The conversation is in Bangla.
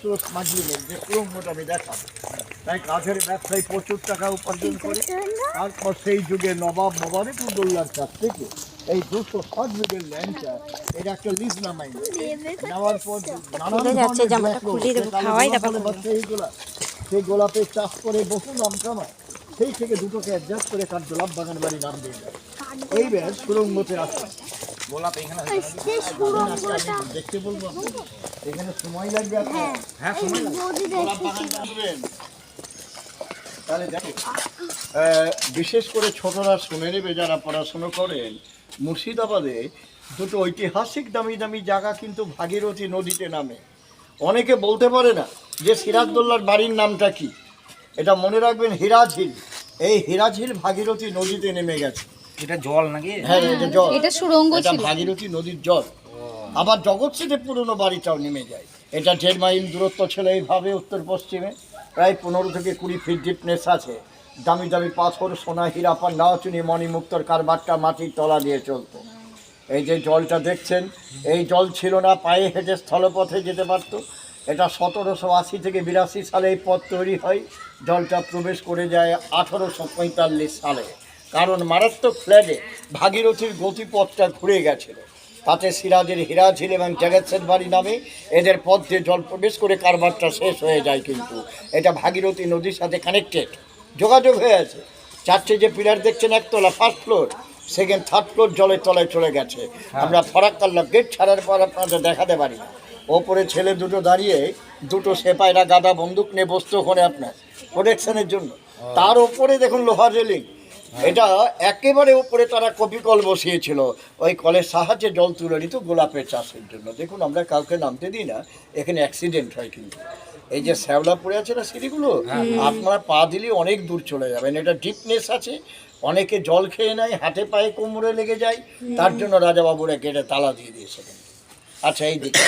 যে আমি দেখাবো। তাই কাঠের ব্যবসায় প্রচুর টাকা উপার্জন করে তারপর সেই যুগে নবাব মোবারকুদ্দোল্লার কাছ থেকে এই দুশো ষাট বিঘের ল্যান্ডটা এটা একটা লিজ নামাই নেওয়ার পর নানান সেই গোলাপের চাষ করে বহু নাম কামায় সেই থেকে দুটোকে অ্যাডজাস্ট করে তার গোলাপ বাগান বাড়ি নাম দিয়ে দেয়। এইবার সুরঙ্গতে আসে গোলাপ এখানে দেখতে বলব এখানে সময় লাগবে আপনার? হ্যাঁ সময় লাগবে। তাহলে দেখো বিশেষ করে ছোটরা শুনে নেবে যারা পড়াশুনো করেন মুর্শিদাবাদে দুটো ঐতিহাসিক দামি দামি জায়গা কিন্তু ভাগীরথী নদীতে নামে। অনেকে বলতে পারে না যে সিরাজদোল্লার বাড়ির নামটা কি। এটা মনে রাখবেন হিরাঝিল। এই হিরাঝিল ভাগীরথী নদীতে নেমে গেছে। এটা জল নাকি? হ্যাঁ এটা জল। এটা সুড়ঙ্গ এটা ভাগীরথী নদীর জল। আবার জগৎ সিটে পুরনো বাড়িটাও নেমে যায়। এটা দেড় মাইল দূরত্ব ছিল এইভাবে উত্তর পশ্চিমে প্রায় পনেরো থেকে কুড়ি ফিট ডিপনেস আছে। দামি দামি পাথর সোনা হীরা পান্ডা চুনি মণিমুক্তর কারবারটা মাটির তলা দিয়ে চলতো। এই যে জলটা দেখছেন এই জল ছিল না পায়ে হেঁটে স্থলপথে যেতে পারতো। এটা সতেরোশো আশি থেকে বিরাশি সালে এই পথ তৈরি হয়। জলটা প্রবেশ করে যায় আঠারোশো পঁয়তাল্লিশ সালে। কারণ মারাত্মক ফ্ল্যাটে ভাগীরথীর গতিপথটা ঘুরে গেছিল। তাতে সিরাজের হীরা হিরাঝিল এবং জগৎসেন বাড়ি নামে এদের পথ দিয়ে জল প্রবেশ করে কারবারটা শেষ হয়ে যায় কিন্তু। এটা ভাগীরথী নদীর সাথে কানেক্টেড যোগাযোগ হয়ে আছে। চারটে যে পিলার দেখছেন একতলা first floor second third floor জলের তলায় চলে গেছে। আমরা ফরাক্কাল্লা গেট ছাড়ার পর আপনাদের দেখাতে পারি না। ওপরে ছেলে দুটো দাঁড়িয়ে দুটো সেপাইরা গাদা বন্দুক নিয়ে বসতো ওখানে আপনার। প্রোটেকশনের জন্য। তার ওপরে দেখুন লোহার রেলিং এটা একেবারে উপরে তারা কপি কল বসিয়েছিল। ওই কলের সাহায্যে জল তুলে নিত গোলাপের চাষের জন্য। দেখুন আমরা কাউকে নামতে দিই না এখানে অ্যাক্সিডেন্ট হয় কিন্তু। এই যে শ্যাওলা পড়ে আছে না সিঁড়িগুলো? আপনারা পা দিলে অনেক দূর চলে যাবেন। এটা ডিপনেস আছে অনেকে জল খেয়ে নেয় হাতে পায়ে কোমরে লেগে যায়। তার জন্য রাজাবাবুরা কেটে তালা দিয়ে দিয়েছে। কিন্তু। আচ্ছা এই দিকে